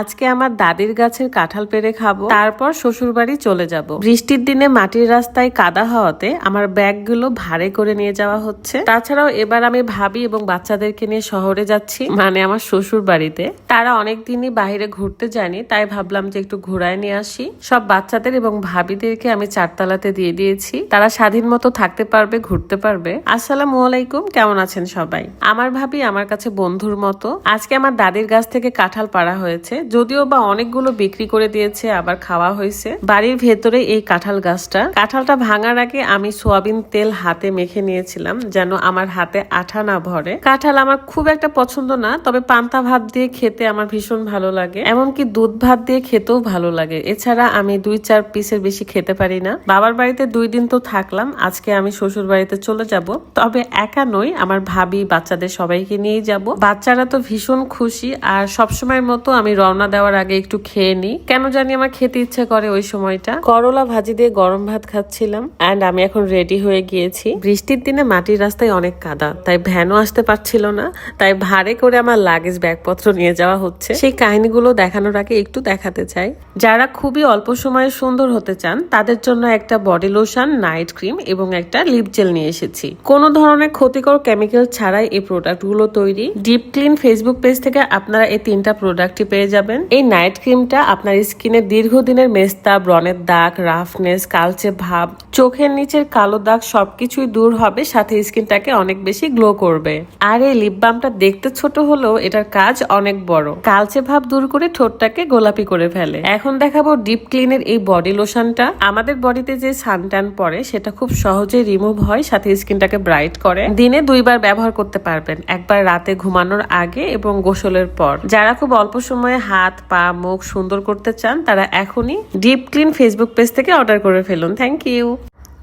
আজকে আমার দাদির গাছের কাঁঠাল পেরে খাব, তারপর শ্বশুর বাড়ি চলে যাব। বৃষ্টির দিনে মাটির রাস্তায় কাদা হওয়াতে আমার ব্যাগগুলো ভারে করে নিয়ে যাওয়া হচ্ছে। তাছাড়াও এবার আমি ভাবি এবং বাচ্চাদেরকে নিয়ে শহরে যাচ্ছি মানে আমার শ্বশুর বাড়িতে তারা অনেক দিনই বাইরে ঘুরতে যায়নি, তাই ভাবলাম যে একটু ঘোরায় নিয়ে আসি। সব বাচ্চাদের এবং ভাবিদেরকে আমি চারতলাতে দিয়ে দিয়েছি। তারা স্বাধীন মতো থাকতে পারবে, ঘুরতে পারবে। আসসালামু আলাইকুম, কেমন আছেন সবাই? আমার ভাবি আমার কাছে বন্ধুর মতো। আজকে আমার দাদির গাছ থেকে কাঁঠাল পাড়া হয়েছে যদিও বা অনেকগুলো বিক্রি করে দিয়েছে, আবার খাওয়া হয়েছে। বাড়ির ভেতরে এই কাঁঠাল গাছটা। কাঁঠালটা ভাঙার আগে আমি সোয়াবিন তেল হাতে মেখে নিয়েছিলাম, যেন আমার হাতে আঠা না ভরে। কাঁঠাল আমার খুব একটা পছন্দ না, তবে পান্তা ভাত দিয়ে খেতে আমার ভীষণ ভালো লাগে। এমনকি দুধ ভাত দিয়ে খেতেও ভালো লাগে। এছাড়া আমি দুই চার পিসের বেশি খেতে পারি না। বাবার বাড়িতে দুই দিন তো থাকলাম, আজকে আমি শ্বশুর বাড়িতে চলে যাব। তবে একা নই, আমার ভাবি, বাচ্চাদের সবাইকে নিয়েই যাব। বাচ্চারা তো ভীষণ খুশি, আর সবসময়ের মতো আমি রওনা দেওয়ার আগে একটু খেয়ে নিই কেন জানি আমার খেতে ইচ্ছে করে ওই সময়টা। করলা ভাজি দিয়ে গরম ভাত খাচ্ছিলাম অ্যান্ড আমি এখন রেডি হয়ে গিয়েছি। বৃষ্টির দিনে মাটির রাস্তায় অনেক কাদা, তাই ভ্যানও আসতে পারছিল না। তাই ভারে করে আমার লাগেজ ব্যাগপত্র নিয়ে যাওয়া হচ্ছে। সেই কাহিনীগুলো দেখানোর আগে একটু দেখাতে চাই। যারা খুবই অল্প সময়ে সুন্দর হতে চান, তাদের জন্য একটা বডি লোশন নাইট ক্রিম এবং একটা লিপ জেল নিয়ে এসেছি। কোনো ধরনের ক্ষতিকর কেমিক্যাল ছাড়াই এই প্রোডাক্টগুলো তৈরি। ডিপ ক্লিন ফেসবুক পেজ থেকে আপনারা এই তিনটা প্রোডাক্টই পেয়ে যাবেন? এই নাইট ক্রিমটা আপনার স্কিনে দীর্ঘদিনের মেস্তা ব্রণের দাগ রাফনেস কালচে ভাব চোখের নিচের কালো দাগ সবকিছুই দূর হবে, সাথে স্কিনটাকে অনেক বেশি গ্লো করবে। আর এই লিপ বামটা দেখতে ছোট হলেও এটার কাজ অনেক বড়। কালচে ভাব দূর করে ঠোঁটটাকে গোলাপি করে ফেলে। এখন দেখাবো ডিপ ক্লিনের এই বডি লোশনটা আমাদের বডিতে যে সানট্যান পড়ে, সেটা খুব সহজে রিমুভ হয়, সাথে স্কিনটাকে ব্রাইট করে। দিনে দুইবার ব্যবহার করতে পারবেন। একবার রাতে ঘুমানোর আগে এবং গোসলের পর। যারা খুব অল্প সময়ে হাত, পা, মুখ সুন্দর করতে চান, তারা এখনই ডিপ ক্লিন ফেসবুক পেজ থেকে অর্ডার করে ফেলুন। থ্যাংক ইউ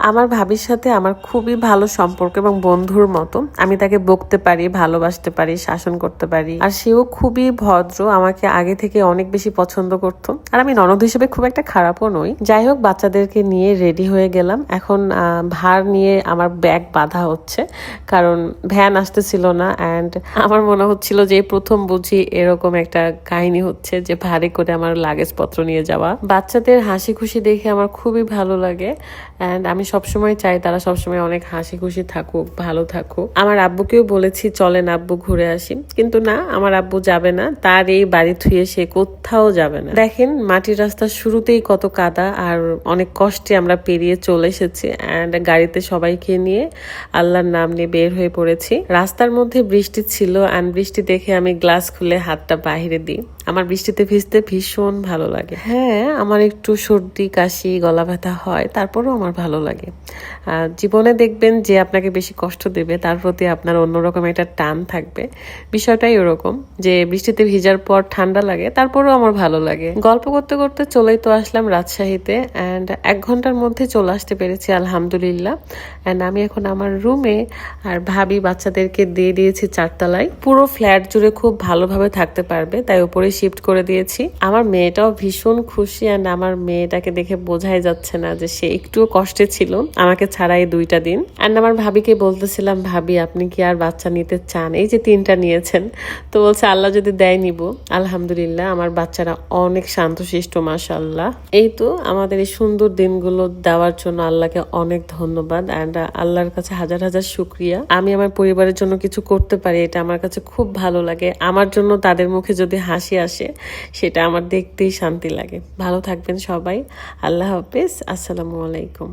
আমার ভাবির সাথে আমার খুবই ভালো সম্পর্ক এবং বন্ধুর মতো। আমি তাকে বকতে পারি, ভালোবাসতে পারি, শাসন করতে পারি। আর সেও খুবই ভদ্র, আমাকে আগে থেকে অনেক বেশি পছন্দ করতো। আর আমি ননদ হিসেবে খুব একটা খারাপও নই। যাই হোক, বাচ্চাদেরকে নিয়ে রেডি হয়ে গেলাম। এখন ভার নিয়ে আমার ব্যাগ বাঁধা হচ্ছে। কারণ ভ্যান আসতেছিল না অ্যান্ড আমার মনে হচ্ছিল যে প্রথম বুঝি এরকম একটা কাহিনী হচ্ছে যে ভারী করে আমার লাগেজপত্র নিয়ে যাওয়া। বাচ্চাদের হাসি খুশি দেখে আমার খুবই ভালো লাগে। অ্যান্ড আমি সবসময় চাই তারা সবসময় অনেক হাসি খুশি থাকুক, ভালো থাকুক। আমার আব্বুকেও বলেছি, চলেন আব্বু, ঘুরে আসি। কিন্তু না, আমার আব্বু যাবে না। তার এই বাড়ি থুয়ে সে কোথাও যাবে না। দেখেন, মাটির রাস্তার শুরুতেই কত কাদা আর অনেক কষ্টে আমরা পেরিয়ে চলে এসেছি। অ্যান্ড গাড়িতে সবাইকে নিয়ে আল্লাহর নাম নিয়ে বের হয়ে পড়েছি। রাস্তার মধ্যে বৃষ্টি ছিল। অ্যান্ড বৃষ্টি দেখে আমি গ্লাস খুলে হাতটা বাহিরে দিই। আমার বৃষ্টিতে ভিজতে ভীষণ ভালো লাগে। হ্যাঁ আমার একটু সর্দি, কাশি, গলা ব্যথা হয়, তারপরেও আমার ভালো লাগে। জীবনে দেখবেন যে আপনাকে বেশি কষ্ট দেবে, তার প্রতি আপনার অন্যরকম একটা টান থাকবে। বিষয়টাই ওরকম, যে বৃষ্টিতে ভিজার পর ঠান্ডা লাগে, তারপরেও আমার ভালো লাগে। গল্প করতে করতে চলেই তো আসলাম রাজশাহীতে অ্যান্ড এক ঘণ্টার মধ্যে চলে আসতে পেরেছি, আলহামদুলিল্লাহ। অ্যান্ড আমি এখন আমার রুমে আর ভাবি বাচ্চাদেরকে দিয়ে দিয়েছি চারতলায়। পুরো ফ্ল্যাট জুড়ে খুব ভালোভাবে থাকতে পারবে, তাই উপরে শিফট করে দিয়েছি। আমার মেয়েটাও ভীষণ খুশি অ্যান্ড আমার মেয়েটাকে দেখে বোঝাই যাচ্ছে না যে সে একটুও কষ্টে ছিল। আমাকে ছাড়াই দুইটা দিন। অ্যান্ড আমার ভাবিকে বলতেছিলাম, ভাবি, আপনি কি আর বাচ্চা নিতে চান? এই যে তিনটা নিয়েছেন। তো বলছে, আল্লাহ যদি দেয় নিব। আলহামদুলিল্লাহ, আমার বাচ্চারা অনেক শান্তশিষ্ট মাশাল্লাহ এই তো আমাদের এই সুন্দর দিনগুলো দেওয়ার জন্য আল্লাহকে অনেক ধন্যবাদ অ্যান্ড আল্লাহর কাছে হাজার হাজার শুক্রিয়া। আমি আমার পরিবারের জন্য কিছু করতে পারি, এটা আমার কাছে খুব ভালো লাগে। আমার জন্য তাদের মুখে যদি হাসি আসে সেটা আমার দেখতেই শান্তি লাগে। ভালো থাকবেন সবাই। আল্লাহ হাফেজ। আসসালামু আলাইকুম।